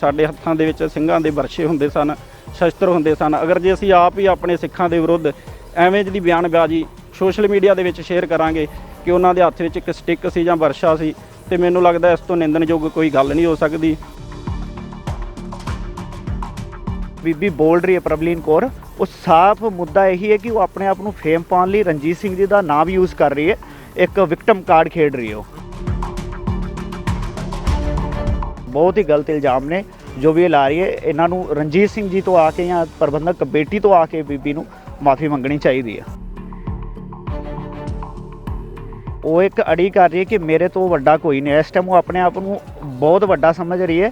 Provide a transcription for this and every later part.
ਸਾਡੇ ਹੱਥਾਂ ਦੇ ਵਿੱਚ ਸਿੰਘਾਂ ਦੇ ਵਰਸ਼ੇ ਹੁੰਦੇ ਸਨ, ਸ਼ਸਤਰ ਹੁੰਦੇ ਸਨ। ਅਗਰ ਜੇ ਅਸੀਂ ਆਪ ਹੀ ਆਪਣੇ ਸਿੱਖਾਂ ਦੇ ਵਿਰੁੱਧ ਐਵੇਂ ਜਿਹੀ ਬਿਆਨਬਾਜ਼ੀ ਸੋਸ਼ਲ ਮੀਡੀਆ ਦੇ ਵਿੱਚ ਸ਼ੇਅਰ ਕਰਾਂਗੇ ਕਿ ਉਹਨਾਂ ਦੇ ਹੱਥ ਵਿੱਚ ਇੱਕ ਸਟਿੱਕ ਸੀ ਜਾਂ ਵਰਸ਼ਾ ਸੀ, ਤੇ ਮੈਨੂੰ ਲੱਗਦਾ ਇਸ ਤੋਂ ਨਿੰਦਣਯੋਗ ਕੋਈ ਗੱਲ ਨਹੀਂ ਹੋ ਸਕਦੀ। ਬੀਬੀ ਬੋਲ ਰਹੀ ਹੈ ਪ੍ਰਬਲੀਨ ਕੌਰ। ਉਹ ਸਾਫ਼ ਮੁੱਦਾ ਇਹੀ ਹੈ ਕਿ ਉਹ ਆਪਣੇ ਆਪ ਨੂੰ ਫੇਮ ਪਾਉਣ ਲਈ ਰਣਜੀਤ ਸਿੰਘ ਜੀ ਦਾ ਨਾਮ ਯੂਜ਼ ਕਰ ਰਹੀ ਹੈ। ਇੱਕ ਵਿਕਟਮ ਕਾਰਡ ਖੇਡ ਰਹੀ ਹੈ ਉਹ। ਬਹੁਤ ਹੀ ਗਲਤ ਇਲਜ਼ਾਮ ਨੇ ਜੋ ਵੀ ਇਹ ਲਾ ਰਹੀ ਹੈ। ਇਹਨਾਂ ਨੂੰ ਰਣਜੀਤ ਸਿੰਘ ਜੀ ਤੋਂ ਆ ਕੇ ਜਾਂ ਪ੍ਰਬੰਧਕ ਕਮੇਟੀ ਤੋਂ ਆ ਕੇ ਬੀਬੀ ਨੂੰ ਮਾਫੀ ਮੰਗਣੀ ਚਾਹੀਦੀ ਹੈ। ਉਹ ਇੱਕ ਅੜੀ ਕਰ ਰਹੀ ਹੈ ਕਿ ਮੇਰੇ ਤੋਂ ਵੱਡਾ ਕੋਈ ਨਹੀਂ। ਇਸ ਟਾਈਮ ਉਹ ਆਪਣੇ ਆਪ ਨੂੰ ਬਹੁਤ ਵੱਡਾ ਸਮਝ ਰਹੀ ਹੈ।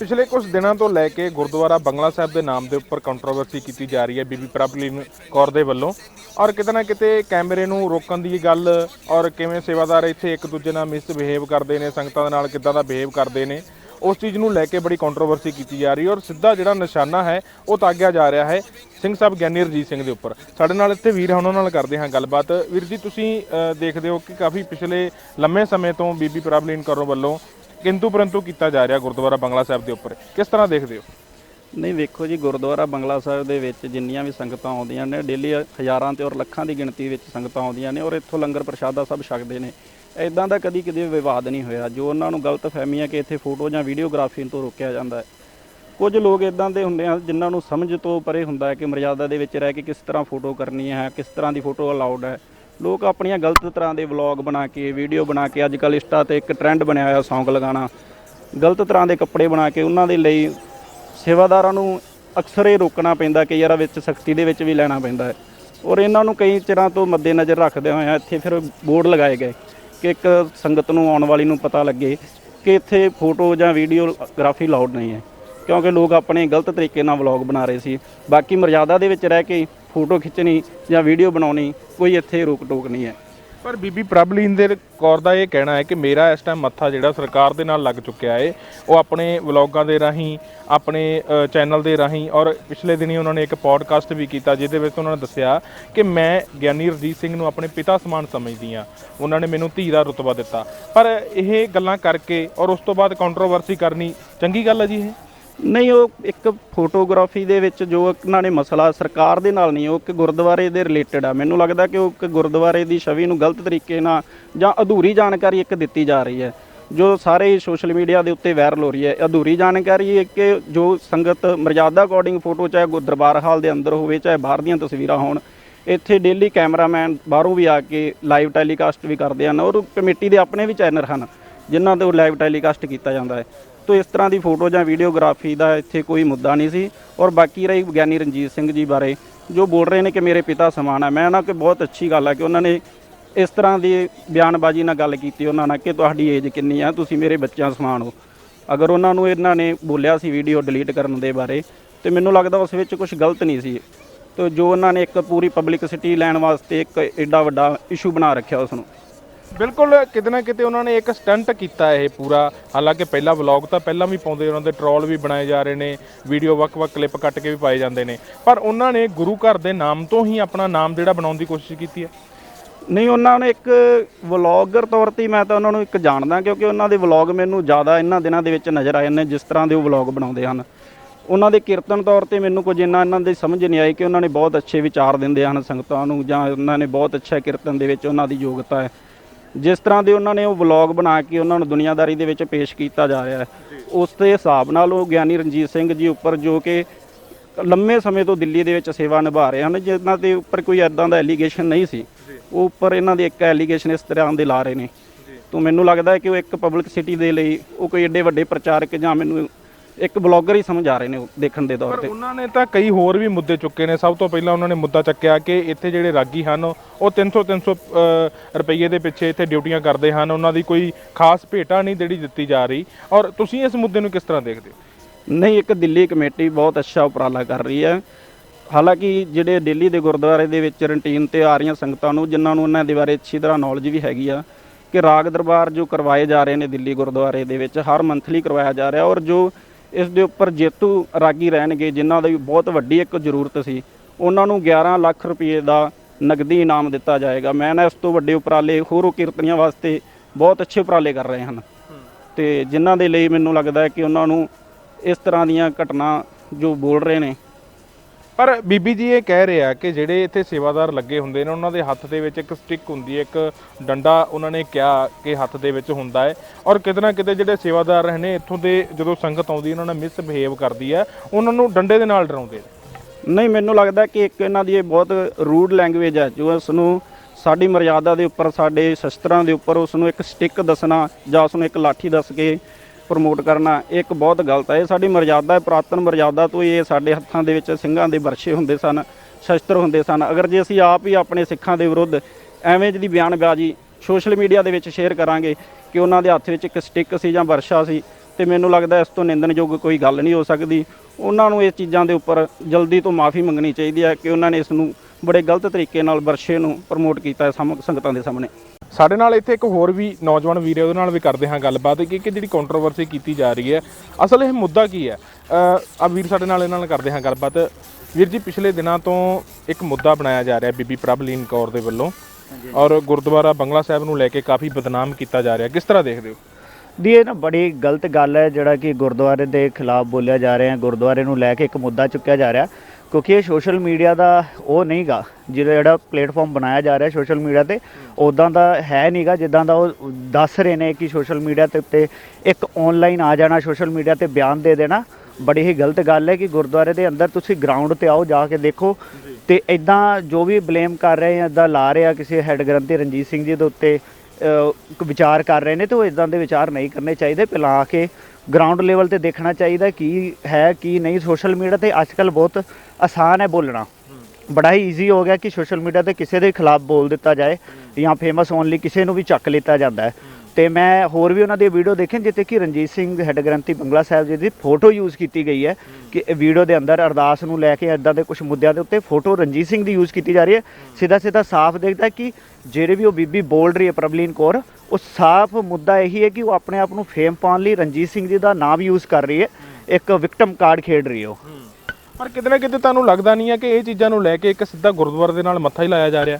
ਪਿਛਲੇ ਕੁਝ ਦਿਨਾਂ ਤੋਂ ਲੈ ਕੇ ਗੁਰਦੁਆਰਾ ਬੰਗਲਾ ਸਾਹਿਬ ਦੇ ਨਾਮ ਦੇ ਉੱਪਰ ਕੰਟਰੋਵਰਸੀ ਕੀਤੀ ਜਾ ਰਹੀ ਹੈ ਬੀਬੀ ਪ੍ਰਭਲੀਨ ਕੌਰ ਦੇ ਵੱਲੋਂ। ਔਰ ਕਿਤੇ ਨਾ ਕਿਤੇ ਕੈਮਰੇ ਨੂੰ ਰੋਕਣ ਦੀ ਗੱਲ ਔਰ ਕਿਵੇਂ ਸੇਵਾਦਾਰ ਇੱਥੇ ਇੱਕ ਦੂਜੇ ਨਾਲ ਮਿਸਬਿਹੇਵ ਕਰਦੇ ਨੇ, ਸੰਗਤਾਂ ਦੇ ਨਾਲ ਕਿੱਦਾਂ ਦਾ ਬਿਹੇਵ ਕਰਦੇ ਨੇ, ਉਸ ਚੀਜ਼ ਨੂੰ ਲੈ ਕੇ ਬੜੀ ਕੰਟਰੋਵਰਸੀ ਕੀਤੀ ਜਾ ਰਹੀ ਹੈ ਔਰ ਸਿੱਧਾ ਜਿਹੜਾ ਨਿਸ਼ਾਨਾ ਹੈ, ਉਹ ਤਾਗਿਆ ਜਾ ਰਿਹਾ ਹੈ ਸਿੰਘ ਸਾਹਿਬ ਗਿਆਨੀ ਰਜੀਤ ਸਿੰਘ ਦੇ ਉੱਪਰ। ਸਾਡੇ ਨਾਲ ਇੱਥੇ ਵੀਰ ਉਹਨਾਂ ਨਾਲ ਕਰਦੇ ਹਾਂ ਗੱਲਬਾਤ। ਵੀਰ ਜੀ, ਤੁਸੀਂ ਦੇਖਦੇ ਹੋ ਕਿ ਕਾਫੀ ਪਿਛਲੇ ਲੰਮੇ ਸਮੇਂ ਤੋਂ ਬੀਬੀ ਪ੍ਰਭਲੀਨ ਕੌਰ ਵੱਲੋਂ ਕਿੰਤੂ ਪਰੰਤੂ ਕੀਤਾ ਜਾ ਰਿਹਾ ਗੁਰਦੁਆਰਾ ਬੰਗਲਾ ਸਾਹਿਬ ਦੇ ਉੱਪਰ? ਕਿਸ ਤਰ੍ਹਾਂ ਦੇਖਦੇ ਹੋ? ਨਹੀਂ, ਵੇਖੋ ਜੀ, ਗੁਰਦੁਆਰਾ ਬੰਗਲਾ ਸਾਹਿਬ ਦੇ ਵਿੱਚ ਜਿੰਨੀਆਂ ਵੀ ਸੰਗਤਾਂ ਆਉਂਦੀਆਂ ਨੇ, ਡੇਲੀ ਹਜ਼ਾਰਾਂ ਤੇ ਔਰ ਲੱਖਾਂ ਦੀ ਗਿਣਤੀ ਵਿੱਚ ਸੰਗਤਾਂ ਆਉਂਦੀਆਂ ਨੇ ਔਰ ਇੱਥੋਂ ਲੰਗਰ ਪ੍ਰਸ਼ਾਦਾ ਸਭ ਛਕਦੇ ਨੇ। ਐਦਾਂ ਦਾ ਕਦੀ ਕਦੇ ਵਿਵਾਦ ਨਹੀਂ ਹੋਇਆ। ਜੋ ਉਹਨਾਂ ਨੂੰ ਗਲਤ ਫਹਿਮੀ ਹੈ ਕਿ ਇੱਥੇ ਫੋਟੋ ਜਾਂ ਵੀਡੀਓਗ੍ਰਾਫੀ ਤੋਂ ਰੋਕਿਆ ਜਾਂਦਾ ਹੈ। ਕੁਝ ਲੋਕ ਇਦਾਂ ਦੇ ਹੁੰਦੇ ਆ ਜਿਨ੍ਹਾਂ ਨੂੰ ਸਮਝ ਤੋਂ ਪਰੇ ਹੁੰਦਾ ਹੈ ਕਿ ਮਰਜ਼ਾਦਾ ਦੇ ਵਿੱਚ ਰਹਿ ਕੇ ਕਿਸ ਤਰ੍ਹਾਂ ਫੋਟੋ ਕਰਨੀ ਹੈ, ਕਿਸ ਤਰ੍ਹਾਂ ਦੀ ਫੋਟੋ ਅਲਾਉਡ ਹੈ। ਲੋਕ ਆਪਣੀਆਂ ਗਲਤ ਤਰ੍ਹਾਂ ਦੇ ਵਲੌਗ ਬਣਾ ਕੇ ਵੀਡੀਓ ਬਣਾ ਕੇ ਅੱਜ ਕੱਲ੍ਹ ਇੰਸਟਾ ਤੇ ਇੱਕ ਟ੍ਰੈਂਡ ਬਣਿਆ ਹੋਇਆ ਸੌਂਗ ਲਗਾਉਣਾ। ਗਲਤ ਤਰ੍ਹਾਂ ਦੇ ਕੱਪੜੇ ਬਣਾ ਕੇ ਉਹਨਾਂ ਦੇ ਲਈ ਸੇਵਾਦਾਰਾਂ ਨੂੰ ਅਕਸਰ ਇਹ ਰੋਕਣਾ ਪੈਂਦਾ ਕਿ ਯਾਰ ਵਿੱਚ ਸਖਤੀ ਦੇ ਵਿੱਚ ਵੀ ਲੈਣਾ ਪੈਂਦਾ ਹੈ। ਔਰ ਇਹਨਾਂ ਨੂੰ ਕਈ ਚਿਰਾਂ ਤੋਂ ਮੱਦੇਨਜ਼ਰ ਰੱਖਦੇ ਹੋਏ ਇੱਥੇ ਫਿਰ ਬੋਰਡ ਲਗਾਏ ਗਏ ਕਿ ਇੱਕ ਸੰਗਤ ਨੂੰ ਆਉਣ ਵਾਲੀ ਨੂੰ ਪਤਾ ਲੱਗੇ ਕਿ ਇੱਥੇ ਫੋਟੋ ਜਾਂ ਵੀਡੀਓਗ੍ਰਾਫੀ ਲਾਉਡ ਨਹੀਂ ਹੈ। ਕਿਉਂਕਿ ਲੋਕ ਆਪਣੇ ਗਲਤ ਤਰੀਕੇ ਨਾਲ ਵਲੌਗ ਬਣਾ ਰਹੇ ਸੀ। ਬਾਕੀ ਮਰਜ਼ਾਦਾ ਦੇ ਵਿੱਚ ਰਹਿ ਕੇ ਫੋਟੋ ਖਿੱਚਣੀ ਜਾਂ ਵੀਡੀਓ ਬਣਾਉਣੀ ਕੋਈ ਇੱਥੇ ਰੋਕ ਟੋਕ ਨਹੀਂ ਹੈ। ਪਰ ਬੀਬੀ ਪ੍ਰਭਲੀਨ ਕੌਰ ਦਾ ਇਹ ਕਹਿਣਾ ਹੈ ਕਿ ਮੇਰਾ ਇਸ ਟਾਈਮ ਮੱਥਾ ਜਿਹੜਾ ਸਰਕਾਰ ਦੇ ਨਾਲ ਲੱਗ ਚੁੱਕਿਆ ਹੈ, ਉਹ ਆਪਣੇ ਵਲੌਗਾਂ ਦੇ ਰਾਹੀਂ, ਆਪਣੇ ਚੈਨਲ ਦੇ ਰਾਹੀਂ ਔਰ ਪਿਛਲੇ ਦਿਨੀ ਉਹਨਾਂ ਨੇ ਇੱਕ ਪੋਡਕਾਸਟ ਵੀ ਕੀਤਾ ਜਿਹਦੇ ਵਿੱਚ ਉਹਨਾਂ ਨੇ ਦੱਸਿਆ ਕਿ ਮੈਂ ਗਿਆਨੀ ਰਜੀਤ ਸਿੰਘ ਨੂੰ ਆਪਣੇ ਪਿਤਾ ਸਮਾਨ ਸਮਝਦੀ ਹਾਂ। ਉਹਨਾਂ ਨੇ ਮੈਨੂੰ ਧੀ ਦਾ ਰੁਤਬਾ ਦਿੱਤਾ। ਪਰ ਇਹ ਗੱਲਾਂ ਕਰਕੇ ਔਰ ਉਸ ਤੋਂ ਬਾਅਦ ਕੰਟਰੋਵਰਸੀ ਕਰਨੀ ਚੰਗੀ ਗੱਲ ਹੈ ਜੀ ਇਹ? ਨਹੀਂ, ਉਹ ਇੱਕ ਫੋਟੋਗ੍ਰਾਫੀ ਦੇ ਵਿੱਚ ਜੋ ਉਹਨਾਂ ਨੇ ਮਸਲਾ ਸਰਕਾਰ ਦੇ ਨਾਲ ਨਹੀਂ, ਉਹ ਇੱਕ ਗੁਰਦੁਆਰੇ ਦੇ ਰਿਲੇਟਡ ਆ। ਮੈਨੂੰ ਲੱਗਦਾ ਕਿ ਉਹ ਇੱਕ ਗੁਰਦੁਆਰੇ ਦੀ ਛਵੀ ਨੂੰ ਗਲਤ ਤਰੀਕੇ ਨਾਲ ਜਾਂ ਅਧੂਰੀ ਜਾਣਕਾਰੀ ਇੱਕ ਦਿੱਤੀ ਜਾ ਰਹੀ ਹੈ, ਜੋ ਸਾਰੇ ਸੋਸ਼ਲ ਮੀਡੀਆ ਦੇ ਉੱਤੇ ਵਾਇਰਲ ਹੋ ਰਹੀ ਹੈ। ਅਧੂਰੀ ਜਾਣਕਾਰੀ ਹੈ ਕਿ ਜੋ ਸੰਗਤ ਮਰਜ਼ਾਦਾ ਅਕੋਰਡਿੰਗ ਫੋਟੋ ਚਾਹੇ ਗੁ- ਦਰਬਾਰ ਹਾਲ ਦੇ ਅੰਦਰ ਹੋਵੇ, ਚਾਹੇ ਬਾਹਰ ਦੀਆਂ ਤਸਵੀਰਾਂ ਹੋਣ, ਇੱਥੇ ਡੇਲੀ ਕੈਮਰਾਮੈਨ ਬਾਹਰੋਂ ਵੀ ਆ ਕੇ ਲਾਈਵ ਟੈਲੀਕਾਸਟ ਵੀ ਕਰਦੇ ਹਨ ਔਰ ਕਮੇਟੀ ਦੇ ਆਪਣੇ ਵੀ ਚੈਨਲ ਹਨ। ਜਿਨ੍ਹਾਂ ਤੇ ਉਹ ਲਾਈਵ ਟੈਲੀਕਾਸਟ ਕੀਤਾ ਜਾਂਦਾ ਹੈ। ਤੋ ਇਸ ਤਰ੍ਹਾਂ ਦੀ ਫੋਟੋ ਜਾਂ ਵੀਡੀਓਗ੍ਰਾਫੀ ਦਾ ਇੱਥੇ ਕੋਈ ਮੁੱਦਾ ਨਹੀਂ ਸੀ। ਔਰ ਬਾਕੀ ਰਹੀ ਵਿਗਿਆਨੀ ਰਣਜੀਤ ਸਿੰਘ ਜੀ ਬਾਰੇ, ਜੋ ਬੋਲ ਰਹੇ ਨੇ ਕਿ ਮੇਰੇ ਪਿਤਾ ਸਮਾਨ ਹੈ ਮੈਂ ਨਾ ਕਿ ਬਹੁਤ ਅੱਛੀ ਗੱਲ ਹੈ ਕਿ ਉਹਨਾਂ ਨੇ ਇਸ ਤਰ੍ਹਾਂ ਦੀ ਬਿਆਨਬਾਜ਼ੀ ਨਾਲ ਗੱਲ ਕੀਤੀ ਉਹਨਾਂ ਨਾਲ ਕਿ ਤੁਹਾਡੀ ਏਜ ਕਿੰਨੀ ਆ, ਤੁਸੀਂ ਮੇਰੇ ਬੱਚਿਆਂ ਸਮਾਨ ਹੋ। ਅਗਰ ਉਹਨਾਂ ਨੂੰ ਇਹਨਾਂ ਨੇ ਬੋਲਿਆ ਸੀ ਵੀਡੀਓ ਡਿਲੀਟ ਕਰਨ ਦੇ ਬਾਰੇ, ਤੇ ਮੈਨੂੰ ਲੱਗਦਾ ਉਸ ਵਿੱਚ ਕੁਝ ਗਲਤ ਨਹੀਂ ਸੀ। ਤੇ ਜੋ ਉਹਨਾਂ ਨੇ ਇੱਕ ਪੂਰੀ ਪਬਲਿਸਿਟੀ ਲੈਣ ਵਾਸਤੇ ਇੱਕ ਐਡਾ ਵੱਡਾ ਇਸ਼ੂ ਬਣਾ ਰੱਖਿਆ ਉਸ ਨੂੰ ਬਿਲਕੁਲ ਕਿਤੇ ਨਾ ਕਿਤੇ ਉਹਨਾਂ ਨੇ ਇੱਕ ਸਟੰਟ ਕੀਤਾ ਇਹ ਪੂਰਾ। ਹਾਲਾਂਕਿ ਪਹਿਲਾ ਵਲੌਗ ਤਾਂ ਪਹਿਲਾਂ ਵੀ ਪਾਉਂਦੇ, ਉਹਨਾਂ ਦੇ ਟਰੋਲ ਵੀ ਬਣਾਏ ਜਾ ਰਹੇ ਨੇ ਵੀਡੀਓ ਵੱਖ-ਵੱਖ ਕਲਿੱਪ ਕੱਟ ਕੇ ਵੀ ਪਾਏ ਜਾਂਦੇ ਨੇ। ਪਰ ਉਹਨਾਂ ਨੇ ਗੁਰੂ ਘਰ ਦੇ ਨਾਮ ਤੋਂ ਹੀ ਆਪਣਾ ਨਾਮ ਜਿਹੜਾ ਬਣਾਉਣ ਦੀ ਕੋਸ਼ਿਸ਼ ਕੀਤੀ ਹੈ। ਨਹੀਂ, ਉਹਨਾਂ ਨੇ ਇੱਕ ਵਲੌਗਰ ਤੌਰ ਤੇ ਮੈਂ ਤਾਂ ਉਹਨਾਂ ਨੂੰ ਇੱਕ ਜਾਣਦਾ ਕਿਉਂਕਿ ਉਹਨਾਂ ਦੇ ਵਲੌਗ ਮੈਨੂੰ ਜ਼ਿਆਦਾ ਇਹਨਾਂ ਦਿਨਾਂ ਦੇ ਵਿੱਚ ਨਜ਼ਰ ਆਏ ਨੇ, ਜਿਸ ਤਰ੍ਹਾਂ ਦੇ ਉਹ ਵਲੌਗ ਬਣਾਉਂਦੇ ਹਨ। ਉਹਨਾਂ ਦੇ ਕੀਰਤਨ ਤੌਰ ਤੇ ਮੈਨੂੰ ਕੁਝ ਇੰਨਾ ਇਹਨਾਂ ਦੇ ਸਮਝ ਨਹੀਂ ਆਈ ਕਿ ਉਹਨਾਂ ਨੇ ਬਹੁਤ ਅੱਛੇ ਵਿਚਾਰ ਦਿੰਦੇ ਹਨ ਸੰਗਤਾਂ ਨੂੰ ਜਾਂ ਉਹਨਾਂ ਨੇ ਬਹੁਤ ਅੱਛਾ ਕੀਰਤਨ ਦੇ ਵਿੱਚ ਉਹਨਾਂ ਦੀ ਯੋਗਤਾ ਹੈ। ਜਿਸ ਤਰ੍ਹਾਂ ਦੇ ਉਹਨਾਂ ਨੇ ਉਹ ਵਲੌਗ ਬਣਾ ਕੇ ਉਹਨਾਂ ਨੂੰ ਦੁਨੀਆਦਾਰੀ ਦੇ ਵਿੱਚ ਪੇਸ਼ ਕੀਤਾ ਜਾ ਰਿਹਾ ਹੈ ਉਸ ਦੇ ਹਿਸਾਬ ਨਾਲ ਉਹ ਗਿਆਨੀ ਰਣਜੀਤ ਸਿੰਘ ਜੀ ਉੱਪਰ ਜੋ ਕਿ ਲੰਮੇ ਸਮੇਂ ਤੋਂ ਦਿੱਲੀ ਦੇ ਵਿੱਚ ਸੇਵਾ ਨਿਭਾ ਰਹੇ ਹਨ ਜਿਨ੍ਹਾਂ ਦੇ ਉੱਪਰ ਕੋਈ ਐਦਾਂ ਦਾ ਐਲੀਗੇਸ਼ਨ ਨਹੀਂ ਸੀ। ਉਹ ਉੱਪਰ ਇਹਨਾਂ ਦੇ ਇੱਕ ਐਲੀਗੇਸ਼ਨ ਇਸ ਤਰ੍ਹਾਂ ਦੇ ਲਾ ਰਹੇ ਨੇ। ਤੋਂ ਮੈਨੂੰ ਲੱਗਦਾ ਹੈ ਕਿ ਉਹ ਇੱਕ ਪਬਲਿਸਿਟੀ ਦੇ ਲਈ ਉਹ ਕੋਈ ਏਡੇ ਵੱਡੇ ਪ੍ਰਚਾਰਕ ਜਾਂ ਮੈਨੂੰ ਇੱਕ ਬਲੌਗਰ ਹੀ ਸਮਝ ਆ ਰਹੇ ਨੇ ਉਹ ਦੇਖਣ ਦੇ ਤੌਰ ਪਰ ਤੇ। ਉਹਨਾਂ ਨੇ ਤਾਂ ਕਈ ਹੋਰ ਵੀ ਮੁੱਦੇ ਚੁੱਕੇ ਨੇ। ਸਭ ਤੋਂ ਪਹਿਲਾਂ ਉਹਨਾਂ ਨੇ ਮੁੱਦਾ ਚੱਕਿਆ ਕਿ ਇੱਥੇ ਜਿਹੜੇ ਰਾਗੀ ਹਨ ਉਹ 300 300 ਰੁਪਏ ਦੇ ਪਿੱਛੇ ਇੱਥੇ ਡਿਊਟੀਆਂ ਕਰਦੇ ਹਨ। ਉਹਨਾਂ ਦੀ ਕੋਈ ਖਾਸ ਭੇਟਾ ਨਹੀਂ ਜਿਹੜੀ ਦਿੱਤੀ ਜਾ ਰਹੀ। ਔਰ ਤੁਸੀਂ ਇਸ ਮੁੱਦੇ ਨੂੰ ਕਿਸ ਤਰ੍ਹਾਂ ਦੇਖਦੇ ਹੋ? ਨਹੀਂ ਇੱਕ ਦਿੱਲੀ ਕਮੇਟੀ ਬਹੁਤ ਅੱਛਾ ਉਪਰਾਲਾ ਕਰ ਰਹੀ ਹੈ। ਹਾਲਾਂਕਿ ਜਿਹੜੇ ਦਿੱਲੀ ਦੇ ਗੁਰਦੁਆਰੇ ਦੇ ਵਿੱਚ ਰੂਟੀਨ ਤੇ ਆ ਰਹੀਆਂ ਸੰਗਤਾਂ ਨੂੰ ਜਿਨ੍ਹਾਂ ਨੂੰ ਉਹਨਾਂ ਦੇ ਬਾਰੇ ਅੱਛੀ ਤਰ੍ਹਾਂ ਨੌਲੇਜ ਵੀ ਹੈਗੀ ਆ ਕਿ ਰਾਗ ਦਰਬਾਰ ਜੋ ਕਰਵਾਏ ਜਾ ਰਹੇ ਨੇ ਦਿੱਲੀ ਗੁਰਦੁਆਰੇ ਦੇ ਵਿੱਚ ਹਰ ਮੰਥਲੀ ਕਰਵਾਇਆ ਜਾ ਰਿਹਾ ਔਰ ਜੋ ਇਸ ਦੇ ਉੱਪਰ ਜੇਤੂ ਰਾਗੀ ਰਹਿਣਗੇ, ਜਿਨ੍ਹਾਂ ਦੀ ਬਹੁਤ ਵੱਡੀ ਇੱਕ ਜ਼ਰੂਰਤ ਸੀ। ਉਹਨਾਂ ਨੂੰ 11 ਲੱਖ ਰੁਪਏ ਦਾ ਨਗਦੀ ਇਨਾਮ ਦਿੱਤਾ ਜਾਏਗਾ। ਮੈਂ ਨਾ ਇਸ ਤੋਂ ਵੱਡੇ ਉਪਰਾਲੇ ਹੋਰ ਕੀਰਤਨੀਆਂ ਵਾਸਤੇ ਬਹੁਤ ਅੱਛੇ ਉਪਰਾਲੇ ਕਰ ਰਹੇ ਹਨ। ਤੇ ਜਿਨ੍ਹਾਂ ਦੇ ਲਈ ਮੈਨੂੰ ਲੱਗਦਾ ਹੈ ਕਿ ਉਹਨਾਂ ਨੂੰ ਇਸ ਤਰ੍ਹਾਂ ਦੀਆਂ ਘਟਨਾ ਜੋ ਬੋਲ ਰਹੇ ਨੇ ਪਰ ਬੀਬੀ ਜੀ ਇਹ ਕਹਿ ਰਹੇ ਆ ਕਿ ਜਿਹੜੇ ਇੱਥੇ ਸੇਵਾਦਾਰ ਲੱਗੇ ਹੁੰਦੇ ਨੇ, ਉਹਨਾਂ ਦੇ ਹੱਥ ਦੇ ਵਿੱਚ ਇੱਕ ਸਟਿੱਕ ਹੁੰਦੀ ਹੈ, ਇੱਕ ਡੰਡਾ ਉਹਨਾਂ ਨੇ ਕਿਹਾ ਕਿ ਹੱਥ ਦੇ ਵਿੱਚ ਹੁੰਦਾ ਹੈ। ਔਰ ਕਿਤੇ ਨਾ ਕਿਤੇ ਜਿਹੜੇ ਸੇਵਾਦਾਰ ਰਹੇ ਨੇ, ਇੱਥੋਂ ਦੇ ਜਦੋਂ ਸੰਗਤ ਆਉਂਦੀ, ਉਹਨਾਂ ਨਾਲ ਮਿਸਬਿਹੇਵ ਕਰਦੀ ਹੈ, ਉਹਨਾਂ ਨੂੰ ਡੰਡੇ ਦੇ ਨਾਲ ਡਰਾਉਂਦੇ ਨੇ। ਨਹੀਂ, ਮੈਨੂੰ ਲੱਗਦਾ ਕਿ ਇੱਕ ਇਹਨਾਂ ਦੀ ਇਹ ਬਹੁਤ ਰੂਡ ਲੈਂਗੁਏਜ ਹੈ, ਜੋ ਉਸ ਨੂੰ ਸਾਡੀ ਮਰਿਆਦਾ ਦੇ ਉੱਪਰ, ਸਾਡੇ ਸ਼ਸਤਰਾਂ ਦੇ ਉੱਪਰ ਉਸ ਨੂੰ ਇੱਕ ਸਟਿੱਕ ਦੱਸਣਾ ਜਾਂ ਉਸ ਨੂੰ ਇੱਕ ਲਾਠੀ ਦੱਸ ਕੇ ਪ੍ਰਮੋਟ ਕਰਨਾ, ਇਹ ਇੱਕ ਬਹੁਤ ਗਲਤ ਹੈ ਇਹ ਸਾਡੀ ਮਰਜ਼ਾਦਾ ਹੈ, ਪੁਰਾਤਨ ਮਰਜ਼ਾਦਾ ਤੋਂ ਇਹ ਸਾਡੇ ਹੱਥਾਂ ਦੇ ਵਿੱਚ ਸਿੰਘਾਂ ਦੇ ਵਰਸ਼ੇ ਹੁੰਦੇ ਸਨ, ਸ਼ਸਤਰ ਹੁੰਦੇ ਸਨ। ਅਗਰ ਜੇ ਅਸੀਂ ਆਪ ਹੀ ਆਪਣੇ ਸਿੱਖਾਂ ਦੇ ਵਿਰੁੱਧ ਐਵੇਂ ਜਿਹੀ ਬਿਆਨਬਾਜ਼ੀ ਸੋਸ਼ਲ ਮੀਡੀਆ ਦੇ ਵਿੱਚ ਸ਼ੇਅਰ ਕਰਾਂਗੇ ਕਿ ਉਹਨਾਂ ਦੇ ਹੱਥ ਵਿੱਚ ਇੱਕ ਸਟਿੱਕ ਸੀ ਜਾਂ ਵਰਸ਼ਾ ਸੀ, ਤੇ ਮੈਨੂੰ ਲੱਗਦਾ ਇਸ ਤੋਂ ਨਿੰਦਣਯੋਗ ਕੋਈ ਗੱਲ ਨਹੀਂ ਹੋ ਸਕਦੀ। ਉਹਨਾਂ ਨੂੰ ਇਸ ਚੀਜ਼ਾਂ ਦੇ ਉੱਪਰ ਜਲਦੀ ਤੋਂ ਮਾਫੀ ਮੰਗਣੀ ਚਾਹੀਦੀ ਹੈ ਕਿ ਉਹਨਾਂ ਨੇ ਇਸ ਨੂੰ ਬੜੇ ਗਲਤ ਤਰੀਕੇ ਨਾਲ ਵਰਸ਼ੇ ਨੂੰ ਪ੍ਰਮੋਟ ਕੀਤਾ ਹੈ ਸਮ- ਸੰਗਤਾਂ ਦੇ ਸਾਹਮਣੇ। ਸਾਡੇ ਨਾਲ ਇੱਥੇ ਇੱਕ ਹੋਰ ਵੀ ਨੌਜਵਾਨ ਵੀਰ ਹੈ ਉਹਦੇ ਨਾਲ ਵੀ ਕਰਦੇ ਹਾਂ ਗੱਲਬਾਤ ਕਿ ਕਿ ਜਿਹੜੀ ਕੰਟਰੋਵਰਸੀ ਕੀਤੀ ਜਾ ਰਹੀ ਹੈ। ਅਸਲ ਇਹ ਮੁੱਦਾ ਕੀ ਹੈ? ਆ ਵੀਰ ਸਾਡੇ ਨਾਲ ਇਹਨਾਂ ਨਾਲ ਕਰਦੇ ਹਾਂ ਗੱਲਬਾਤ। ਵੀਰ ਜੀ ਪਿਛਲੇ ਦਿਨਾਂ ਤੋਂ ਇੱਕ ਮੁੱਦਾ ਬਣਾਇਆ ਜਾ ਰਿਹਾ ਬੀਬੀ ਪ੍ਰਭਲੀਨ ਕੌਰ ਦੇ ਵੱਲੋਂ। ਔਰ ਗੁਰਦੁਆਰਾ ਬੰਗਲਾ ਸਾਹਿਬ ਨੂੰ ਲੈ ਕੇ ਕਾਫੀ ਬਦਨਾਮ ਕੀਤਾ ਜਾ ਰਿਹਾ। ਕਿਸ ਤਰ੍ਹਾਂ ਦੇਖਦੇ ਹੋ? ਦੀ ਇਹ ਨਾ ਬੜੀ ਗਲਤ ਗੱਲ ਹੈ ਜਿਹੜਾ ਕਿ ਗੁਰਦੁਆਰੇ ਦੇ ਖਿਲਾਫ ਬੋਲਿਆ ਜਾ ਰਿਹਾ ਹੈ। ਗੁਰਦੁਆਰੇ ਨੂੰ ਲੈ ਕੇ ਇੱਕ ਮੁੱਦਾ ਚੁੱਕਿਆ ਜਾ ਰਿਹਾ। ਕਿਉਂਕਿ ਇਹ ਸੋਸ਼ਲ ਮੀਡੀਆ ਦਾ ਉਹ ਨਹੀਂਗਾ ਜਿਹੜਾ ਜਿਹੜਾ ਪਲੇਟਫਾਰਮ ਬਣਾਇਆ ਜਾ ਰਿਹਾ ਸੋਸ਼ਲ ਮੀਡੀਆ ਤੇ ਉਦਾਂ ਦਾ ਹੈ ਨਹੀਂਗਾ ਜਿੱਦਾਂ ਦਾ ਉਹ ਦੱਸ ਰਹੇ ਨੇ ਕਿ ਸੋਸ਼ਲ ਮੀਡੀਆ ਤੇ ਉੱਤੇ ਇੱਕ ਆਨਲਾਈਨ ਆ ਜਾਣਾ ਸੋਸ਼ਲ ਮੀਡੀਆ ਤੇ ਬਿਆਨ ਦੇ ਦੇਣਾ। ਬੜੀ ਹੀ ਗਲਤ ਗੱਲ ਹੈ ਕਿ ਗੁਰਦੁਆਰੇ ਦੇ ਅੰਦਰ ਤੁਸੀਂ ਗਰਾਊਂਡ ਤੇ ਆਓ ਜਾ ਕੇ ਦੇਖੋ। ਤੇ ਇਦਾਂ ਜੋ ਵੀ ਬਲੇਮ ਕਰ ਰਹੇ ਆ ਇਦਾਂ ਲਾ ਰਹੇ ਆ ਕਿਸੇ ਹੈੱਡ ਗ੍ਰੰਥੀ ਰਣਜੀਤ ਸਿੰਘ ਜੀ ਦੇ ਉੱਤੇ ਵਿਚਾਰ ਕਰ ਰਹੇ ਨੇ ਤੇ ਉਹ ਇਦਾਂ ਦੇ ਵਿਚਾਰ ਨਹੀਂ ਕਰਨੇ ਚਾਹੀਦੇ। ਪਹਿਲਾਂ ਆ ਕੇ ਗਰਾਊਂਡ ਲੈਵਲ ਤੇ ਦੇਖਣਾ ਚਾਹੀਦਾ ਕੀ ਹੈ, ਕੀ ਨਹੀਂ। ਸੋਸ਼ਲ ਮੀਡੀਆ ਤੇ ਅੱਜਕੱਲ ਬਹੁਤ ਆਸਾਨ ਹੈ ਬੋਲਣਾ। ਬੜਾ ਹੀ ਈਜ਼ੀ ਹੋ ਗਿਆ ਕਿ ਸੋਸ਼ਲ ਮੀਡੀਆ ਤੇ ਕਿਸੇ ਦੇ ਖਿਲਾਫ ਬੋਲ ਦਿੱਤਾ ਜਾਏ ਜਾਂ ਫੇਮਸ ਹੋਣ ਲਈ ਕਿਸੇ ਨੂੰ ਵੀ ਚੱਕ ਲਿੱਤਾ ਜਾਂਦਾ ਹੈ। ਤੇ ਮੈਂ ਹੋਰ ਵੀ ਉਹਨਾਂ ਦੀ ਵੀਡੀਓ ਦੇਖੇ ਜਿੱਥੇ ਕਿ ਰਣਜੀਤ ਸਿੰਘ ਹੈੱਡ ਗ੍ਰੰਥੀ ਬੰਗਲਾ ਸਾਹਿਬ ਜੀ ਦੀ ਫੋਟੋ ਯੂਜ਼ ਕੀਤੀ ਗਈ ਹੈ ਕਿ ਇਹ ਵੀਡੀਓ ਦੇ ਅੰਦਰ ਅਰਦਾਸ ਨੂੰ ਲੈ ਕੇ ਇਦਾਂ ਦੇ ਕੁਝ ਮੁੱਦਿਆਂ ਦੇ ਉੱਤੇ ਫੋਟੋ ਰਣਜੀਤ ਸਿੰਘ ਦੀ ਯੂਜ਼ ਕੀਤੀ ਜਾ ਰਹੀ ਹੈ। ਸਿੱਧਾ ਸਿੱਧਾ ਸਾਫ਼ ਦਿਖਦਾ ਕਿ ਜਿਹੜੇ ਵੀ ਉਹ ਬੀਬੀ ਬੋਲ ਰਹੀ ਹੈ ਪ੍ਰਬਲੀਨ ਕੌਰ ਉਹ ਸਾਫ਼ ਮੁੱਦਾ ਇਹੀ ਹੈ ਕਿ ਉਹ ਆਪਣੇ ਆਪ ਨੂੰ ਫੇਮ ਪਾਉਣ ਲਈ ਰਣਜੀਤ ਸਿੰਘ ਜੀ ਦਾ ਨਾਮ ਯੂਜ਼ ਕਰ ਰਹੀ ਹੈ। ਇੱਕ ਵਿਕਟਮ ਕਾਰਡ ਖੇਡ ਰਹੀ ਹੈ ਉਹ। ਪਰ ਕਿਤੇ ਨਾ ਕਿਤੇ ਤੁਹਾਨੂੰ ਲੱਗਦਾ ਨਹੀਂ ਹੈ ਕਿ ਇਹ ਚੀਜ਼ਾਂ ਨੂੰ ਲੈ ਕੇ ਇੱਕ ਸਿੱਧਾ ਗੁਰਦੁਆਰੇ ਦੇ ਨਾਲ ਮੱਥਾ ਹੀ ਲਾਇਆ ਜਾ ਰਿਹਾ।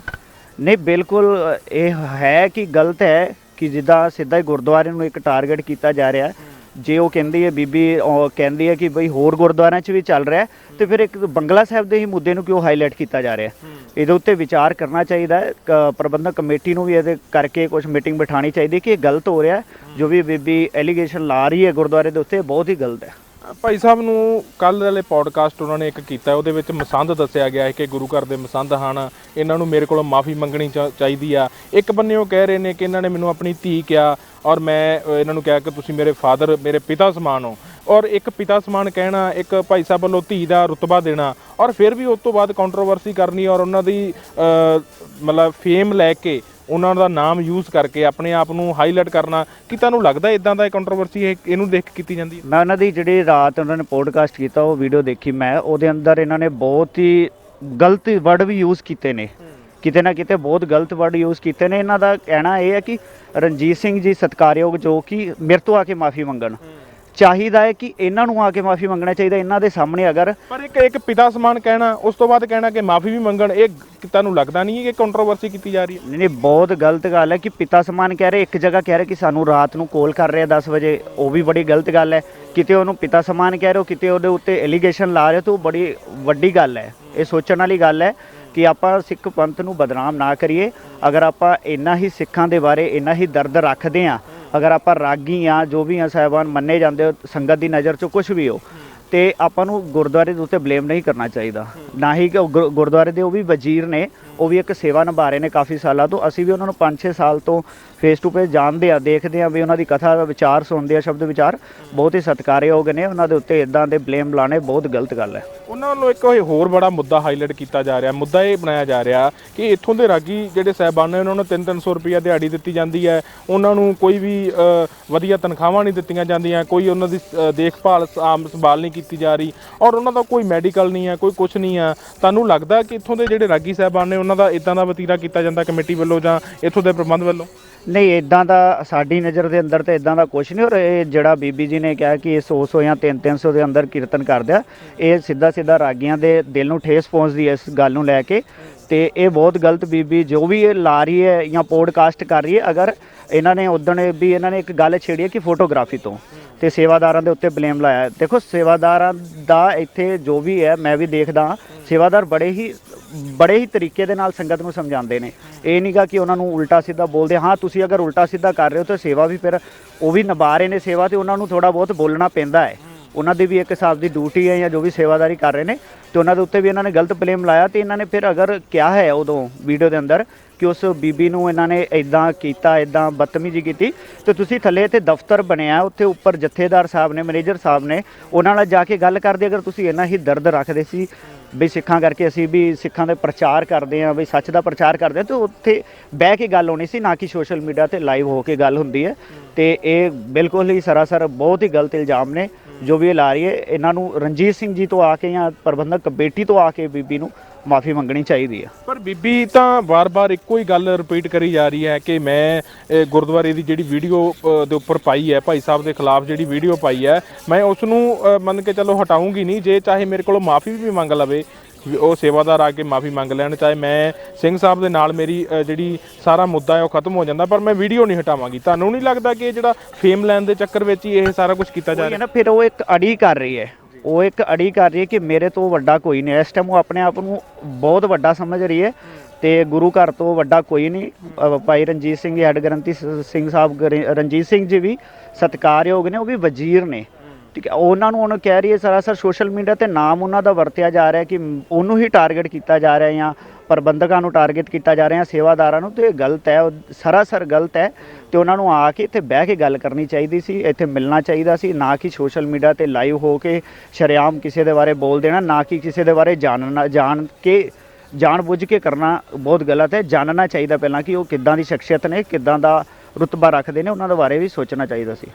ਨਹੀਂ ਬਿਲਕੁਲ ਇਹ ਹੈ ਕਿ ਗਲਤ ਹੈ। ਕਿ ਜਿੱਦਾਂ ਸਿੱਧਾ ਹੀ ਗੁਰਦੁਆਰੇ ਨੂੰ ਇੱਕ ਟਾਰਗੇਟ ਕੀਤਾ ਜਾ ਰਿਹਾ ਹੈ। ਜੇ ਉਹ ਕਹਿੰਦੀ ਹੈ ਬੀਬੀ ਕਹਿੰਦੀ ਹੈ ਕਿ ਬਈ ਹੋਰ ਗੁਰਦੁਆਰਿਆਂ 'ਚ ਵੀ ਚੱਲ ਰਿਹਾ ਤੇ ਫਿਰ ਇੱਕ ਬੰਗਲਾ ਸਾਹਿਬ ਦੇ ਹੀ ਮੁੱਦੇ ਨੂੰ ਕਿਉਂ ਹਾਈਲਾਈਟ ਕੀਤਾ ਜਾ ਰਿਹਾ ਇਹਦੇ ਉੱਤੇ ਵਿਚਾਰ ਕਰਨਾ ਚਾਹੀਦਾ ਹੈ। ਪ੍ਰਬੰਧਕ ਕਮੇਟੀ ਨੂੰ ਵੀ ਇਹਦੇ ਕਰਕੇ ਕੁਝ ਮੀਟਿੰਗ ਬਿਠਾਣੀ ਚਾਹੀਦੀ ਕਿ ਇਹ ਗਲਤ ਹੋ ਰਿਹਾ ਜੋ ਵੀ ਬੀਬੀ ਐਲੀਗੇਸ਼ਨ ਲਾ ਰਹੀ ਹੈ ਗੁਰਦੁਆਰੇ ਦੇ ਉੱਤੇ ਬਹੁਤ ਹੀ ਗਲਤ ਹੈ। ਭਾਈ ਸਾਹਿਬ ਨੂੰ ਕੱਲ ਵਾਲੇ ਪੋਡਕਾਸਟ ਉਹਨਾਂ ਨੇ ਇੱਕ ਕੀਤਾ, ਉਹਦੇ ਵਿੱਚ ਮਸੰਦ ਦੱਸਿਆ ਗਿਆ ਹੈ ਕਿ ਗੁਰੂ ਘਰ ਦੇ ਮਸੰਦ ਹਨ, ਇਹਨਾਂ ਨੂੰ ਮੇਰੇ ਕੋਲੋਂ ਮਾਫੀ ਮੰਗਣੀ ਚਾ- ਚਾਹੀਦੀ ਆ। ਇੱਕ ਬੰਨੇ ਉਹ ਕਹਿ ਰਹੇ ਨੇ ਕਿ ਇਹਨਾਂ ਨੇ ਮੈਨੂੰ ਆਪਣੀ ਧੀ ਕਿਹਾ ਔਰ ਮੈਂ ਇਹਨਾਂ ਨੂੰ ਕਿਹਾ ਕਿ ਤੁਸੀਂ ਮੇਰੇ ਫਾਦਰ ਮੇਰੇ ਪਿਤਾ ਸਮਾਨ ਹੋ। ਔਰ ਇੱਕ ਪਿਤਾ ਸਮਾਨ ਕਹਿਣਾ, ਇੱਕ ਭਾਈ ਸਾਹਿਬ ਵੱਲੋਂ ਧੀ ਦਾ ਰੁਤਬਾ ਦੇਣਾ, ਔਰ ਫਿਰ ਵੀ ਉਸ ਤੋਂ ਬਾਅਦ ਕੰਟਰੋਵਰਸੀ ਕਰਨੀ ਔਰ ਉਹਨਾਂ ਦੀ ਮਤਲਬ ਫੇਮ ਲੈ ਕੇ ਉਹਨਾਂ ਦਾ ਨਾਮ ਯੂਜ਼ ਕਰਕੇ ਆਪਣੇ ਆਪ ਨੂੰ ਹਾਈਲਾਈਟ ਕਰਨਾ ਕੀ ਤੁਹਾਨੂੰ ਲੱਗਦਾ ਇਦਾਂ ਦਾ ਕੰਟਰੋਵਰਸੀ ਇਹਨੂੰ ਦੇਖ ਕੇ ਕੀਤੀ ਜਾਂਦੀ ਹੈ? ਮੈਂ ਉਹਨਾਂ ਦੀ ਜਿਹੜੀ ਰਾਤ ਉਹਨਾਂ ਨੇ ਪੋਡਕਾਸਟ ਕੀਤਾ ਉਹ ਵੀਡੀਓ ਦੇਖੀ ਮੈਂ ਉਹਦੇ ਅੰਦਰ ਇਹਨਾਂ ਨੇ ਬਹੁਤ ਹੀ ਗਲਤ ਵਰਡ ਵੀ ਯੂਜ਼ ਕੀਤੇ ਨੇ। ਕਿਤੇ ਨਾ ਕਿਤੇ ਬਹੁਤ ਗਲਤ ਵਰਡ ਯੂਜ਼ ਕੀਤੇ ਨੇ। ਇਹਨਾਂ ਦਾ ਕਹਿਣਾ ਇਹ ਹੈ ਕਿ ਰਣਜੀਤ ਸਿੰਘ ਜੀ ਸਤਕਾਰਯੋਗ ਜੋ ਕਿ ਮੇਰੇ ਤੋਂ ਆ ਕੇ ਮਾਫੀ ਮੰਗਣ। ਚਾਹੀਦਾ ਹੈ ਕਿ ਇਹਨਾਂ ਨੂੰ ਆ ਕੇ ਮਾਫੀ ਮੰਗਣਾ ਚਾਹੀਦਾ ਇਹਨਾਂ ਦੇ ਸਾਹਮਣੇ ਅਗਰ ਪਰ ਇੱਕ ਇੱਕ ਪਿਤਾ ਸਮਾਨ ਕਹਿਣਾ ਉਸ ਤੋਂ ਬਾਅਦ ਕਹਿਣਾ ਕਿ ਮਾਫੀ ਵੀ ਮੰਗਣ ਇਹ ਤੁਹਾਨੂੰ ਲੱਗਦਾ ਨਹੀਂ ਹੈ ਕਿ ਕੰਟਰੋਵਰਸੀ ਕੀਤੀ ਜਾ ਰਹੀ ਹੈ? ਨਹੀਂ ਨਹੀਂ ਬਹੁਤ ਗਲਤ ਗੱਲ ਹੈ ਕਿ ਪਿਤਾ ਸਮਾਨ ਕਹਿ ਰਹੇ ਇੱਕ ਜਗ੍ਹਾ ਕਹਿ ਰਹੇ ਕਿ ਸਾਨੂੰ ਰਾਤ ਨੂੰ ਕਾਲ ਕਰ ਰਹੇ ਆ 10 ਵਜੇ ਉਹ ਵੀ ਬੜੀ ਗਲਤ ਗੱਲ ਹੈ। ਕਿਤੇ ਉਹਨੂੰ ਪਿਤਾ ਸਮਾਨ ਕਹਿ ਰਹੇ ਹੋ ਕਿਤੇ ਉਹਦੇ ਉੱਤੇ ਐਲੀਗੇਸ਼ਨ ਲਾ ਰਹੇ ਹੋ ਤਾਂ ਉਹ ਬੜੀ ਵੱਡੀ ਗੱਲ ਹੈ। ਇਹ ਸੋਚਣ ਵਾਲੀ ਗੱਲ ਹੈ ਕਿ ਆਪਾਂ ਸਿੱਖ ਪੰਥ ਨੂੰ ਬਦਨਾਮ ਨਾ ਕਰੀਏ। ਅਗਰ ਆਪਾਂ ਇੰਨਾ ਹੀ ਸਿੱਖਾਂ ਦੇ ਬਾਰੇ ਇੰਨਾ ਹੀ ਦਰਦ ਰੱਖਦੇ ਆ ਅਗਰ ਆਪਾਂ ਰਾਗੀ ਆ, ਜੋ ਵੀ ਆ ਸਾਹਿਬਾਨ ਮੰਨੇ ਜਾਂਦੇ ਹੋ, ਸੰਗਤ ਦੀ ਨਜ਼ਰ 'ਚੋਂ ਕੁਝ ਵੀ ਹੋ, ਤੇ ਆਪਾਂ ਨੂੰ ਗੁਰਦੁਆਰੇ ਦੇ ਉੱਤੇ ਬਲੇਮ ਨਹੀਂ ਕਰਨਾ ਚਾਹੀਦਾ। ਨਾ ਹੀ ਕਿ ਗੁਰ- ਗੁਰਦੁਆਰੇ ਦੇ ਉਹ ਵੀ ਵਜ਼ੀਰ ਨੇ, ਉਹ ਵੀ ਇੱਕ ਸੇਵਾ ਨਿਭਾ ਰਹੇ ਨੇ ਕਾਫੀ ਸਾਲਾਂ ਤੋਂ, ਅਸੀਂ ਵੀ ਉਹਨਾਂ ਨੂੰ 5-6 ਸਾਲ ਤੋਂ ਫੇਸ ਟੂ ਫੇਸ ਜਾਣਦੇ ਆ, ਦੇਖਦੇ ਆ ਵੀ ਉਹਨਾਂ ਦੀ ਕਥਾ ਦਾ ਵਿਚਾਰ ਸੁਣਦੇ ਆ, ਸ਼ਬਦ ਵਿਚਾਰ। ਬਹੁਤ ਹੀ ਸਤਿਕਾਰਯੋਗ ਨੇ, ਉਹਨਾਂ ਦੇ ਉੱਤੇ ਇਦਾਂ ਦੇ ਬਲੇਮ ਲਾਣੇ ਬਹੁਤ ਗਲਤ ਗੱਲ ਹੈ। ਉਹਨਾਂ ਵੱਲੋਂ ਇੱਕ ਇਹ ਹੋਰ ਬੜਾ ਮੁੱਦਾ ਹਾਈਲਾਈਟ ਕੀਤਾ ਜਾ ਰਿਹਾ, ਮੁੱਦਾ ਇਹ ਬਣਾਇਆ ਜਾ ਰਿਹਾ ਕਿ ਇੱਥੋਂ ਦੇ ਰਾਗੀ ਜਿਹੜੇ ਸਹਿਬਾਨ ਨੇ, ਉਹਨਾਂ ਨੂੰ 3-300 ਰੁਪਈਆ ਦਿਹਾੜੀ ਦਿੱਤੀ ਜਾਂਦੀ ਹੈ। ਉਹਨਾਂ ਨੂੰ ਕੋਈ ਵੀ ਵਧੀਆ ਤਨਖਾਹਾਂ ਨਹੀਂ ਦਿੱਤੀਆਂ ਜਾਂਦੀਆਂ, ਕੋਈ ਉਹਨਾਂ ਦੀ ਦੇਖਭਾਲ ਆਮ ਸੰਭਾਲ ਨਹੀਂ ਕੀਤੀ ਜਾ ਰਹੀ ਔਰ ਉਹਨਾਂ ਦਾ ਕੋਈ ਮੈਡੀਕਲ ਨਹੀਂ ਹੈ, ਕੋਈ ਕੁਝ ਨਹੀਂ ਹੈ। ਤੁਹਾਨੂੰ ਲੱਗਦਾ ਕਿ ਇੱਥੋਂ ਦੇ ਜਿਹੜੇ ਰਾਗੀ ਸਹਿਬਾਨ ਨੇ, ਉਹਨਾਂ ਦਾ ਇਦਾਂ ਦਾ ਵਤੀਰਾ ਕੀਤਾ ਜਾਂਦਾ ਕਮੇਟੀ ਵੱਲੋਂ ਜਾਂ ਇੱਥੋਂ ਦੇ ਪ੍ਰਬੰਧ ਵੱਲੋਂ? ਨਹੀਂ ਇਦਾਂ ਦਾ ਸਾਡੀ ਨਜ਼ਰ ਦੇ ਅੰਦਰ ਤੇ ਇਦਾਂ ਦਾ ਕੁਝ ਨਹੀਂ ਔਰ ਇਹ ਜਿਹੜਾ ਬੀਬੀ ਜੀ ਨੇ ਕਿਹਾ ਕਿ ਇਹ 100 100 ਜਾਂ 3 300 ਦੇ ਅੰਦਰ ਕੀਰਤਨ ਕਰਦੇ ਆ, ਇਹ ਸਿੱਧਾ ਸਿੱਧਾ ਰਾਗੀਆਂ ਦੇ ਦਿਲ ਨੂੰ ਠੇਸ ਪਹੁੰਚਦੀ ਹੈ ਇਸ ਗੱਲ ਨੂੰ ਲੈ ਕੇ। ਤੇ ਇਹ ਬਹੁਤ ਗਲਤ ਬੀਬੀ ਜੋ ਵੀ ਇਹ ਲਾ ਰਹੀ ਹੈ ਜਾਂ ਪੋਡਕਾਸਟ ਕਰ ਰਹੀ ਹੈ ਅਗਰ ਇਹਨਾਂ ਨੇ ਉਦਣ ਵੀ ਇਹਨਾਂ ਨੇ ਇੱਕ ਗੱਲ ਛੇੜੀ ਹੈ ਕਿ ਫੋਟੋਗ੍ਰਾਫੀ ਤੋਂ ਤੇ ਸੇਵਾਦਾਰਾਂ ਦੇ ਉੱਤੇ ਬਲੇਮ ਲਾਇਆ ਦੇਖੋ ਸੇਵਾਦਾਰਾਂ ਦਾ ਇੱਥੇ ਜੋ ਵੀ ਹੈ ਮੈਂ ਵੀ ਦੇਖਦਾ ਹਾਂ, ਸੇਵਾਦਾਰ ਬੜੇ ਹੀ ਬੜੇ ਹੀ ਤਰੀਕੇ ਦੇ ਨਾਲ ਸੰਗਤ ਨੂੰ ਸਮਝਾਉਂਦੇ ਨੇ। ਇਹ ਨਹੀਂਗਾ ਕਿ ਉਹਨਾਂ ਨੂੰ ਉਲਟਾ ਸਿੱਧਾ ਬੋਲਦੇ ਹਾਂ ਤੁਸੀਂ ਅਗਰ ਉਲਟਾ ਸਿੱਧਾ ਕਰ ਰਹੇ ਹੋ ਤਾਂ ਸੇਵਾ ਵੀ ਫਿਰ ਉਹ ਵੀ ਨਿਭਾ ਰਹੇ ਨੇ ਸੇਵਾ ਤੇ ਉਹਨਾਂ ਨੂੰ ਥੋੜਾ ਬਹੁਤ ਬੋਲਣਾ ਪੈਂਦਾ ਹੈ। ਉਹਨਾਂ ਦੀ ਵੀ ਇੱਕ ਹਿਸਾਬ ਦੀ ਡਿਊਟੀ ਹੈ ਜਾਂ ਜੋ ਵੀ ਸੇਵਾਦਾਰੀ ਕਰ ਰਹੇ ਨੇ, ਤੇ ਉਹਨਾਂ ਦੇ ਉੱਤੇ ਵੀ ਇਹਨਾਂ ਨੇ ਗਲਤ ਬਲੇਮ ਲਾਇਆ ਤੇ ਇਹਨਾਂ ਨੇ ਫਿਰ ਅਗਰ ਕਿਹਾ ਹੈ ਉਦੋਂ ਵੀਡੀਓ ਦੇ ਅੰਦਰ ਕਿ ਉਸ ਬੀਬੀ ਨੂੰ ਇਹਨਾਂ ਨੇ ਇਦਾਂ ਕੀਤਾ ਇਦਾਂ ਬਦਤਮੀਜ਼ੀ ਕੀਤੀ, ਤੇ ਤੁਸੀਂ ਥੱਲੇ ਇੱਥੇ ਦਫ਼ਤਰ ਬਣਿਆ ਉੱਥੇ ਉੱਪਰ ਜਥੇਦਾਰ ਸਾਹਿਬ ਨੇ, ਮੈਨੇਜਰ ਸਾਹਿਬ ਨੇ, ਉਹਨਾਂ ਨਾਲ ਜਾ ਕੇ ਗੱਲ ਕਰਦੇ, ਅਗਰ ਤੁਸੀਂ ਇੰਨਾ ਹੀ ਦਰਦ ਰੱਖਦੇ ਸੀ ਵੀ ਸਿੱਖਾਂ ਕਰਕੇ ਅਸੀਂ ਵੀ ਸਿੱਖਾਂ ਦੇ ਪ੍ਰਚਾਰ ਕਰਦੇ ਹਾਂ, ਵੀ ਸੱਚ ਦਾ ਪ੍ਰਚਾਰ ਕਰਦੇ ਹਾਂ, ਤੇ ਉੱਥੇ ਬਹਿ ਕੇ ਗੱਲ ਹੋਣੀ ਸੀ, ਨਾ ਕਿ ਸੋਸ਼ਲ ਮੀਡੀਆ ਤੇ ਲਾਈਵ ਹੋ ਕੇ ਗੱਲ ਹੁੰਦੀ ਹੈ, ਤੇ ਇਹ ਬਿਲਕੁਲ ਹੀ ਸਰਾਸਰ ਬਹੁਤ ਹੀ ਗਲਤ ਇਲਜ਼ਾਮ ਨੇ। ਜੋ ਵੀ ਇਹ ਲਾ ਰਹੀ ਹੈ, ਇਹਨਾਂ ਨੂੰ ਰਣਜੀਤ ਸਿੰਘ ਜੀ ਤੋਂ ਆ ਕੇ ਜਾਂ ਪ੍ਰਬੰਧਕ ਕਮੇਟੀ ਤੋਂ ਆ ਕੇ ਬੀਬੀ ਨੂੰ ਮਾਫੀ ਮੰਗਣੀ ਚਾਹੀਦੀ ਹੈ ਪਰ ਬੀਬੀ, ਤਾਂ ਵਾਰ-ਵਾਰ ਇੱਕੋ ਹੀ ਗੱਲ ਰਿਪੀਟ ਕਰੀ ਜਾ ਰਹੀ ਹੈ ਕਿ ਮੈਂ ਗੁਰਦੁਆਰੇ ਦੀ ਜਿਹੜੀ ਵੀਡੀਓ ਦੇ ਉੱਪਰ ਪਾਈ ਹੈ, ਭਾਈ ਸਾਹਿਬ ਦੇ ਖਿਲਾਫ ਜਿਹੜੀ ਵੀਡੀਓ ਪਾਈ ਹੈ, ਮੈਂ ਉਸ ਨੂੰ ਮੰਨ ਕੇ ਚੱਲੋ ਹਟਾਉਂਗੀ ਨਹੀਂ, ਜੇ ਚਾਹੇ ਮੇਰੇ ਕੋਲੋਂ ਮਾਫੀ ਵੀ ਮੰਗ ਲਵੇ ਉਹ ਸੇਵਾਦਾਰ ਆ ਕੇ ਮਾਫੀ ਮੰਗ ਲੈਣ ਚਾਹੇ ਮੈਂ ਸਿੰਘ ਸਾਹਿਬ ਦੇ ਨਾਲ ਮੇਰੀ ਜਿਹੜੀ ਸਾਰਾ ਮੁੱਦਾ ਹੈ ਉਹ ਖਤਮ ਹੋ ਜਾਂਦਾ ਪਰ ਮੈਂ ਵੀਡੀਓ ਨਹੀਂ ਹਟਾਵਾਂਗੀ। ਤੁਹਾਨੂੰ ਨਹੀਂ ਲੱਗਦਾ ਕਿ ਇਹ ਜਿਹੜਾ ਫੇਮ ਲੈਣ ਦੇ ਚੱਕਰ ਵਿੱਚ ਹੀ ਇਹ ਸਾਰਾ ਕੁਝ ਕੀਤਾ ਜਾ ਰਿਹਾ ਹੈ ਨਾ ਫਿਰ ਉਹ ਇੱਕ ਅੜੀ ਕਰ ਰਹੀ ਹੈ। ਉਹ ਇੱਕ ਅੜੀ ਕਰ ਰਹੀ ਹੈ ਕਿ ਮੇਰੇ ਤੋਂ ਵੱਡਾ ਕੋਈ ਨਹੀਂ। ਇਸ ਟਾਈਮ ਉਹ ਆਪਣੇ ਆਪ ਨੂੰ ਬਹੁਤ ਵੱਡਾ ਸਮਝ ਰਹੀ ਹੈ ਤੇ ਗੁਰੂ ਘਰ ਤੋਂ ਵੱਡਾ ਕੋਈ ਨਹੀਂ। ਭਾਈ ਰਣਜੀਤ ਸਿੰਘ ਹੈਡ ਗ੍ਰੰਥੀ ਸਿੰਘ ਸਾਹਿਬ ਰਣਜੀਤ ਸਿੰਘ ਜੀ ਵੀ ਸਤਿਕਾਰਯੋਗ ਨੇ ਉਹ ਵੀ ਵਜ਼ੀਰ ਨੇ। ਠੀਕ ਹੈ, ਉਹਨਾਂ ਨੂੰ ਉਹਨੂੰ ਕਹਿ ਰਹੀ ਹੈ ਸਰਾਸਰ ਸੋਸ਼ਲ ਮੀਡੀਆ ਤੇ ਨਾਮ ਉਹਨਾਂ ਦਾ ਵਰਤਿਆ ਜਾ ਰਿਹਾ ਕਿ ਉਹਨੂੰ ਹੀ ਟਾਰਗੇਟ ਕੀਤਾ ਜਾ ਰਿਹਾ ਜਾਂ ਪ੍ਰਬੰਧਕਾਂ ਨੂੰ ਟਾਰਗੇਟ ਕੀਤਾ ਜਾ ਰਿਹਾ ਸੇਵਾਦਾਰਾਂ ਨੂੰ, ਤੇ ਇਹ ਗਲਤ ਹੈ, ਉਹ ਸਰਾਸਰ ਗਲਤ ਹੈ। ਤੇ ਉਹਨਾਂ ਨੂੰ ਆ ਕੇ ਇੱਥੇ ਬਹਿ ਕੇ ਗੱਲ ਕਰਨੀ ਚਾਹੀਦੀ ਸੀ, ਇੱਥੇ ਮਿਲਣਾ ਚਾਹੀਦਾ ਸੀ, ਨਾ ਕਿ ਸੋਸ਼ਲ ਮੀਡੀਆ ਤੇ ਲਾਈਵ ਹੋ ਕੇ ਸ਼ਰੇਆਮ ਕਿਸੇ ਦੇ ਬਾਰੇ ਬੋਲ ਦੇਣਾ, ਨਾ ਕਿ ਕਿਸੇ ਦੇ ਬਾਰੇ ਜਾਣਨਾ, ਜਾਣ ਕੇ ਜਾਣ ਬੁੱਝ ਕੇ ਕਰਨਾ ਬਹੁਤ ਗਲਤ ਹੈ। ਜਾਣਨਾ ਚਾਹੀਦਾ ਪਹਿਲਾਂ ਕਿ ਉਹ ਕਿੱਦਾਂ ਦੀ ਸ਼ਖਸੀਅਤ ਨੇ, ਕਿੱਦਾਂ ਦਾ ਰੁਤਬਾ ਰੱਖਦੇ ਨੇ, ਉਹਨਾਂ ਦੇ ਬਾਰੇ ਵੀ ਸੋਚਣਾ ਚਾਹੀਦਾ ਸੀ।